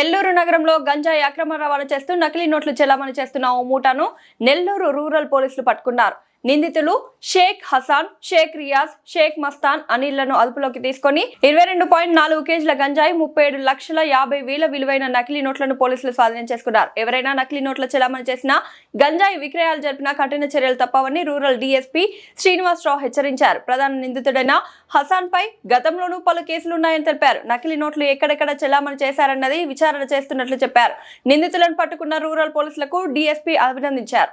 నెల్లూరు నగరంలో గంజాయి అక్రమ రవాణా చేస్తూ నకిలీ నోట్లు చెలామణి చేస్తున్న ఓ మూటను నెల్లూరు రూరల్ పోలీసులు పట్టుకున్నారు. నిందితులు షేక్ హసాన్ షేక్ రియాజ్ షేక్ మస్తాన్ అనిళ్ళను అదుపులోకి తీసుకొని ఇరవై రెండు పాయింట్ నాలుగు కేజీల గంజాయి ముప్పై ఏడు లక్షల యాభై వేల విలువైన నకిలీ నోట్లను పోలీసులు స్వాధీనం చేసుకున్నారు. ఎవరైనా నకిలీ నోట్ల చెలామణి చేసినా గంజాయి విక్రయాలు జరిపినా కఠిన చర్యలు తప్పవని రూరల్ డీఎస్పీ శ్రీనివాసరావు హెచ్చరించారు. ప్రధాన నిందితుడైన హసాన్ పై గతంలోనూ పలు కేసులున్నాయని తెలిపారు. నకిలీ నోట్లు ఎక్కడెక్కడ చెలామణి చేశారన్నది విచారణ చేస్తున్నట్లు చెప్పారు. నిందితులను పట్టుకున్న రూరల్ పోలీసులకు డీఎస్పీ అభినందించారు.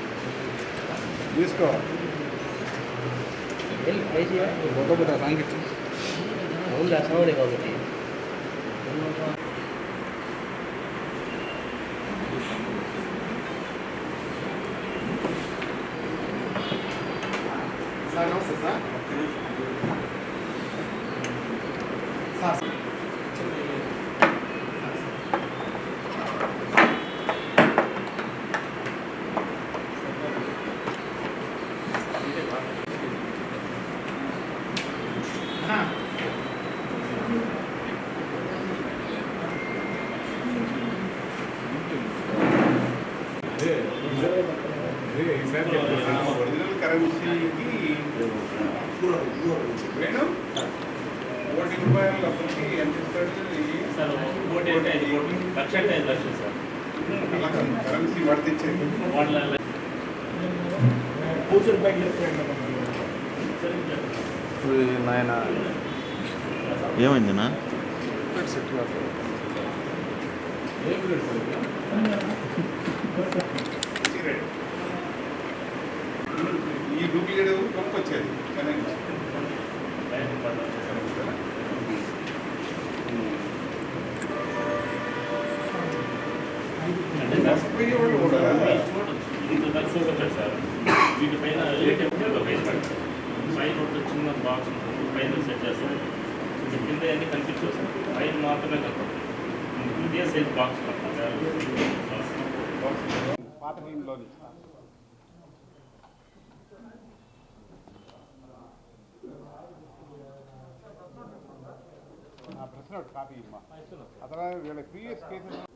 जिसको ಗೊತ್ತೋಗ್ಬಿಟ್ಟ ಸಾಂಗಿತ್ತು ಅವ್ನು ದಾಸವಾಡಿಗೆ ಹೋಗ್ಬಿಟ್ಟು వేణు కోటి రూపాయలు అప్పటికి ఎంత సార్ కోటి అంటే ఐదు కోట్లు లక్ష అంటే ఐదు లక్షలు సార్ కరెన్సీ వర్తించేది నాయన ఏమైందినా? సిగరెట్ ప్రశ్న కాపీ అతను వీళ్ళ ప్రీవియస్ కేసెస్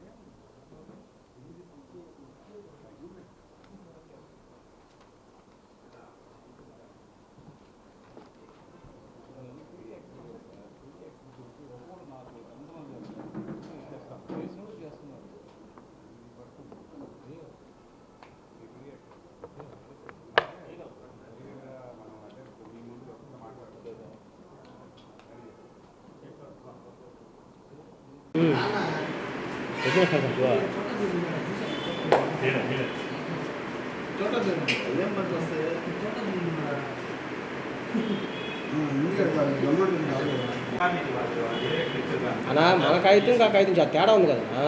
여기는 항상 좋아. 얘는, 얘는. 쫓아주는 거, 1년만 떴어요. 쫓아주는 거라. ஆனா மன காயத்தையும் காக்காயத்தையும் சா தேட வந்து கதண்ணா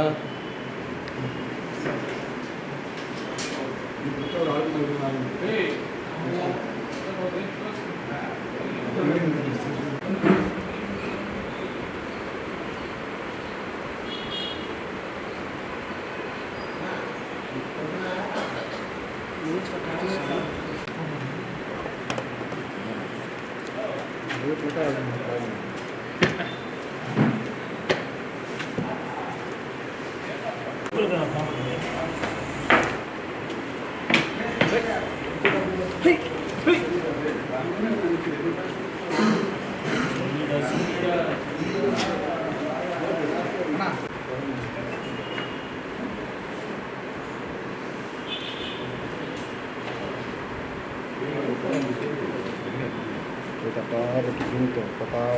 Thank you. Seven. Claro, que bonitão. Papai,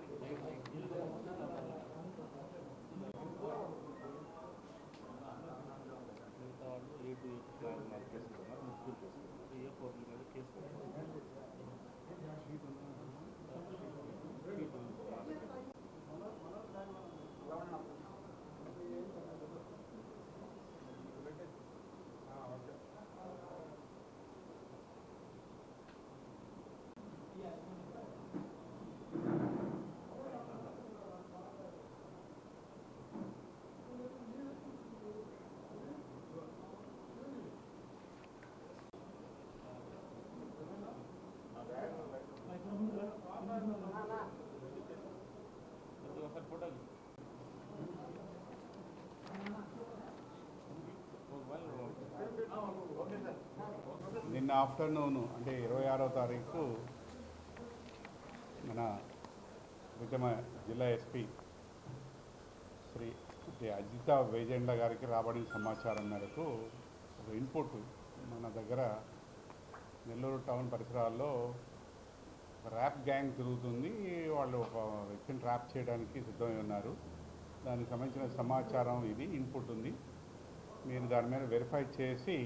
problemleri kesmemek, mümkün kesmemek, iyi problemleri kesmemek. Afternoon అంటే ఇరవై ఆరో తారీఖు మన నిజమ జిల్లా ఎస్పీ శ్రీ శ్రీ అజిత వేజెండ్ల గారికి రాబడిన సమాచారం మేరకు ఒక ఇన్పుట్ మన దగ్గర నెల్లూరు టౌన్ పరిసరాల్లో ర్యాప్ గ్యాంగ్ తిరుగుతుంది. వాళ్ళు ఒక వ్యక్తిని ట్రాప్ చేయడానికి సిద్ధమై ఉన్నారు. దానికి సంబంధించిన సమాచారం ఇది ఇన్పుట్ ఉంది. మీరు దాని మీద వెరిఫై చేసి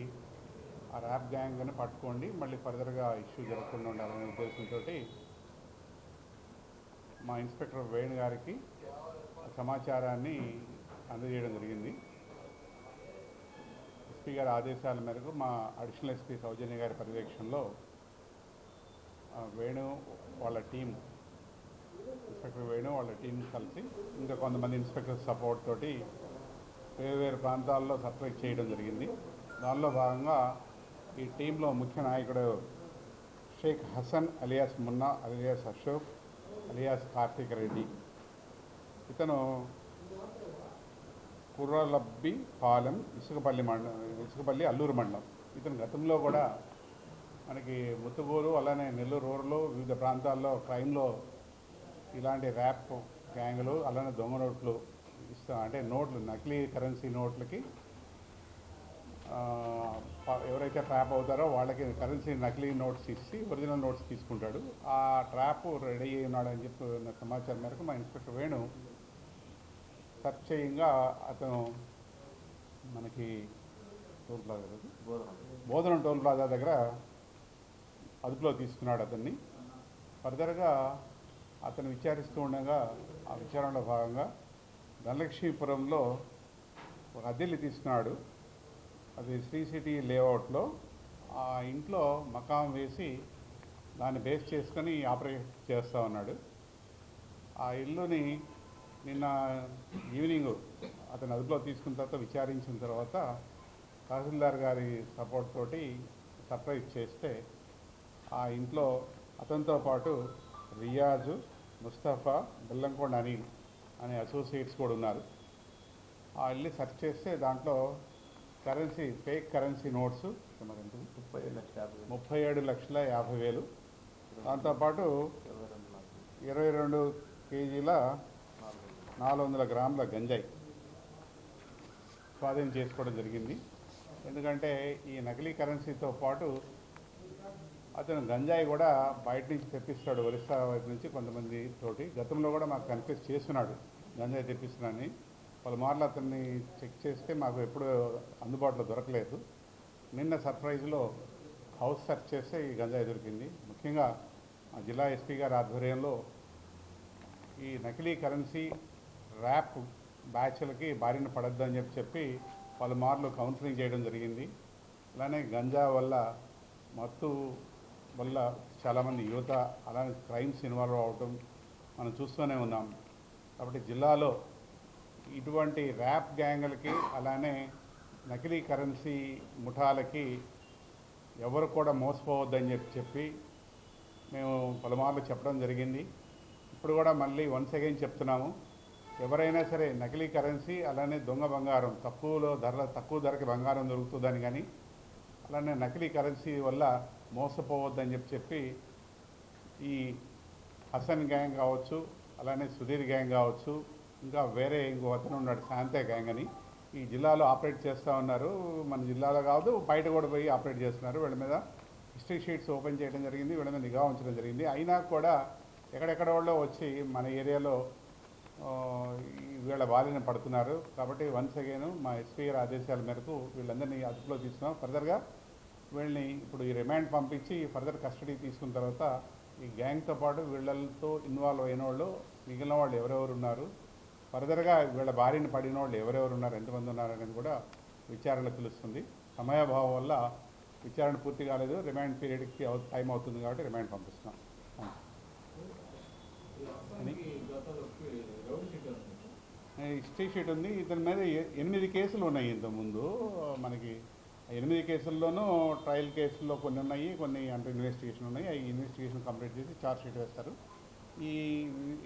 ఆ ర్యాప్ గ్యాంగ్ని పట్టుకోండి మళ్ళీ ఫర్దర్గా ఇష్యూ జరగకుండా ఉండాలనే ఉద్దేశంతో మా ఇన్స్పెక్టర్ వేణు గారికి సమాచారాన్ని అందజేయడం జరిగింది. ఎస్పీ గారి ఆదేశాల మేరకు మా అడిషనల్ ఎస్పీ సౌజన్య గారి పర్యవేక్షణలో వేణు వాళ్ళ టీం ఇన్స్పెక్టర్ వేణు వాళ్ళ టీం కలిసి ఇంకా కొంతమంది ఇన్స్పెక్టర్ సపోర్ట్ తోటి వేరు వేరు ప్రాంతాల్లో సప్లై చేయడం జరిగింది. దానిలో భాగంగా ఈ టీంలో ముఖ్య నాయకుడు Sheikh Hasan alias Munna alias Ashok alias Karthik Reddy. ఇతను కుర్రలబ్బి పాలెం ఇసుకపల్లి మండలం ఇసుకపల్లి అల్లూరు మండలం. ఇతను గతంలో కూడా మనకి ముత్తుగూరు అలానే నెల్లూరు రూరల్లో వివిధ ప్రాంతాల్లో క్రైమ్లో ఇలాంటి ర్యాప్ గ్యాంగ్లు అలానే దొంగ నోట్లు ఇస్తా అంటే నోట్లు నకిలీ కరెన్సీ నోట్లకి ఎవరైతే ట్రాప్ అవుతారో వాళ్ళకి కరెన్సీ నకిలీ నోట్స్ ఇచ్చి ఒరిజినల్ నోట్స్ తీసుకుంటాడు ఆ ట్రాప్ రెడీ అయి ఉన్నాడని చెప్పిన సమాచారం మేరకు మా ఇన్స్పెక్టర్ వేణు సర్చ్ చేయంగా అతను మనకి టోల్ ప్లాజా కదా? బోధనం టోల్ ప్లాజా దగ్గర అదుపులో తీసుకున్నాడు అతన్ని ఫర్దర్గా అతను విచారిస్తూ ఉండగా ఆ విచారణలో భాగంగా ధనలక్ష్మీపురంలో ఒక అద్దెల్ని తీసుకున్నాడు అది శ్రీ సిటీ లేఅవుట్లో ఆ ఇంట్లో మకాం వేసి దాన్ని బేస్ చేసుకొని ఆపరేట్ చేస్తూ ఉన్నాడు. ఆ ఇల్లుని నిన్న ఈవినింగ్ అతను అదుపులో తీసుకున్న తర్వాత విచారించిన తర్వాత తహసీల్దార్ గారి సపోర్ట్ తోటి సర్ప్రైజ్ చేస్తే ఆ ఇంట్లో అతనితో పాటు రియాజు ముస్తఫా బెల్లంకొండ అనిల్ అనే అసోసియేట్స్ కూడా ఉన్నారు. ఆ ఇల్లు సెర్చ్ చేస్తే దాంట్లో కరెన్సీ ఫేక్ కరెన్సీ నోట్స్ ముప్పై ఏడు లక్షల యాభై వేలు. ముప్పై ఏడు లక్షల యాభై వేలు దాంతోపాటు ఇరవై రెండు కేజీల నాలుగు. వందల గ్రాముల గంజాయి స్వాధీనం చేసుకోవడం జరిగింది ఎందుకంటే ఈ నకిలీ కరెన్సీతో పాటు అతను గంజాయి కూడా బయట నుంచి తెప్పిస్తాడు ఒరిస్సా వైపు నుంచి కొంతమంది తోటి గతంలో కూడా మాకు కన్ఫ్యూజ్ చేస్తున్నాడు గంజాయి తెప్పిస్తున్నాడని పలుమార్లు అతన్ని చెక్ చేస్తే మాకు ఎప్పుడు అందుబాటులో దొరకలేదు. నిన్న సర్ప్రైజ్లో హౌస్ సెర్చ్ చేస్తే ఈ గంజాయి దొరికింది. ముఖ్యంగా జిల్లా ఎస్పీ గారి ఆధ్వర్యంలో ఈ నకిలీ కరెన్సీ ర్యాప్ బ్యాచ్లకి బారిన పడద్దు అని చెప్పి చెప్పి పలుమార్లు కౌన్సిలింగ్ చేయడం జరిగింది. అలానే గంజా వల్ల మత్తు వల్ల చాలామంది యువత అలానే క్రైమ్స్ ఇన్వాల్వ్ అవటం మనం చూస్తూనే ఉన్నాం. కాబట్టి జిల్లాలో ఇటువంటి ర్యాప్ గ్యాంగులకి అలానే నకిలీ కరెన్సీ ముఠాలకి ఎవరు కూడా మోసపోవద్దని చెప్పి చెప్పి మేము పలుమార్లు చెప్పడం జరిగింది. ఇప్పుడు కూడా మళ్ళీ వన్స్ అగైన్ చెప్తున్నాము. ఎవరైనా సరే నకిలీ కరెన్సీ అలానే దొంగ బంగారం తక్కువలో ధరల తక్కువ ధరకి బంగారం దొరుకుతుందని కానీ అలానే నకిలీ కరెన్సీ వల్ల మోసపోవద్దని చెప్పి చెప్పి ఈ హసన్ గ్యాంగ్ కావచ్చు అలానే సుధీర్ గ్యాంగ్ కావచ్చు ఇంకా వేరే ఇంకో అతను ఉన్నాడు శాంతే గ్యాంగ్ అని ఈ జిల్లాలో ఆపరేట్ చేస్తూ ఉన్నారు. మన జిల్లాలో కాదు బయట కూడా పోయి ఆపరేట్ చేస్తున్నారు. వీళ్ళ మీద హిస్టరీ షీట్స్ ఓపెన్ చేయడం జరిగింది వీళ్ళ మీద నిఘా ఉంచడం జరిగింది. అయినా కూడా ఎక్కడెక్కడ వాళ్ళు వచ్చి మన ఏరియాలో వీళ్ళ బారిన పడుతున్నారు. కాబట్టి వన్స్ అగైన్ మా ఎస్పీ గారి ఆదేశాల మేరకు వీళ్ళందరినీ అదుపులో తీసుకున్నాం. ఫర్దర్గా వీళ్ళని ఇప్పుడు ఈ రిమాండ్ పంపించి ఫర్దర్ కస్టడీ తీసుకున్న తర్వాత ఈ గ్యాంగ్తో పాటు వీళ్ళతో ఇన్వాల్వ్ అయిన వాళ్ళు మిగిలిన వాళ్ళు ఎవరెవరు ఉన్నారు ఫర్దర్గా వీళ్ళ బారిన పడిన వాళ్ళు ఎవరెవరు ఉన్నారు ఎంతమంది ఉన్నారు అనేది కూడా విచారణ తెలుస్తుంది. సమయాభావం వల్ల విచారణ పూర్తి కాలేదు. రిమాండ్ పీరియడ్కి టైం అవుతుంది కాబట్టి రిమాండ్ పంపిస్తున్నాం? హిస్టరీ షీట్ ఉంది. ఇతని మీద ఎనిమిది కేసులు ఉన్నాయి ఇంతకుముందు. మనకి ఎనిమిది కేసుల్లోనూ ట్రయల్ కేసుల్లో కొన్ని ఉన్నాయి కొన్ని అంటే ఇన్వెస్టిగేషన్ ఉన్నాయి. ఆ ఇన్వెస్టిగేషన్ కంప్లీట్ చేసి ఛార్జ్ షీట్ వేస్తారు. ఈ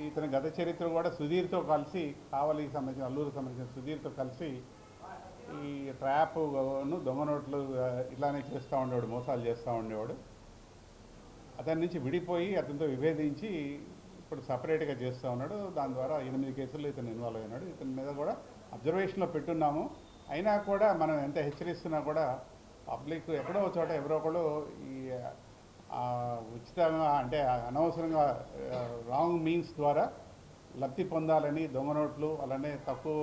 ఇతని గత చరిత్ర కూడా సుధీర్తో కలిసి కావలికి సంబంధించిన అల్లూరుకి సంబంధించిన సుధీర్తో కలిసి ఈ ట్రాప్ను దొంగ నోట్లు ఇలానే ఇట్లానే చేస్తూ ఉండేవాడు మోసాలు చేస్తూ ఉండేవాడు. అతని నుంచి విడిపోయి అతనితో విభేదించి ఇప్పుడు సపరేట్గా చేస్తూ ఉన్నాడు. దాని ద్వారా ఎనిమిది కేసుల్లో ఇతను ఇన్వాల్వ్ అయినాడు. ఇతని మీద కూడా అబ్జర్వేషన్లో పెట్టున్నాము. అయినా కూడా మనం ఎంత హెచ్చరిస్తున్నా కూడా పబ్లిక్ ఎక్కడో ఒక చోట ఎవరో ఒకళ్ళు ఈ ఉచితంగా అంటే అనవసరంగా రాంగ్ మీన్స్ ద్వారా లబ్ధి పొందాలని దొంగ నోట్లు అలానే తక్కువ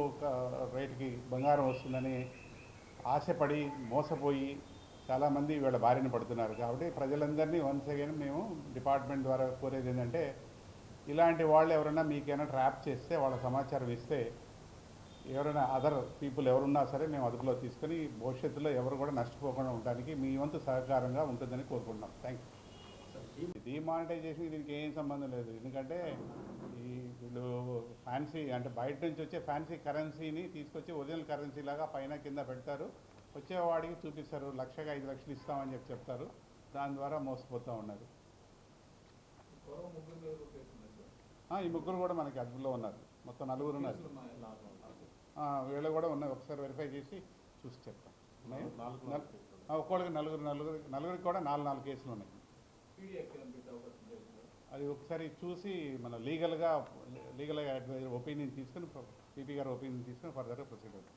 రేటుకి బంగారం వస్తుందని ఆశపడి మోసపోయి చాలామంది వీళ్ళ బారిన పడుతున్నారు. కాబట్టి ప్రజలందరినీ వన్స్ అగైన్ మేము డిపార్ట్మెంట్ ద్వారా కోరేది ఏంటంటే ఇలాంటి వాళ్ళు ఎవరైనా మీకైనా ట్రాప్ చేస్తే వాళ్ళ సమాచారం ఇస్తే ఎవరైనా అదర్ పీపుల్ ఎవరున్నా సరే మేము అదుపులో తీసుకొని భవిష్యత్తులో ఎవరు కూడా నష్టపోకుండా ఉండడానికి మీ వంతు సహకారంగా ఉంటుందని కోరుకుంటున్నాం. థ్యాంక్ యూ డిమానిటైజేషన్ దీనికి ఏం సంబంధం లేదు. ఎందుకంటే ఈ వీళ్ళు ఫ్యాన్సీ అంటే బయట నుంచి వచ్చే ఫ్యాన్సీ కరెన్సీని తీసుకొచ్చి ఒరిజినల్ కరెన్సీ లాగా పైన కింద పెడతారు. వచ్చేవాడికి చూపిస్తారు. లక్షగా ఐదు లక్షలు ఇస్తామని చెప్పి చెప్తారు. దాని ద్వారా మోసపోతూ ఉన్నారు. ఈ ముగ్గురు కూడా మనకి అదుపులో ఉన్నారు. మొత్తం నలుగురు ఉన్నారు. వీళ్ళు కూడా ఉన్నాయి. ఒకసారి వెరిఫై చేసి చూసి చెప్తాం. ఒక్కోళ్ళకి నలుగురు నలుగురు నలుగురికి కూడా నాలుగు నాలుగు కేసులు ఉన్నాయి. అది ఒకసారి చూసి మన లీగల్గా లీగల్గా అడ్వైజర్ ఒపీనియన్ తీసుకుని పీపీ గారు ఒపీనియన్ తీసుకుని ఫర్దర్గా ప్రొసీడ్ అవుతాం.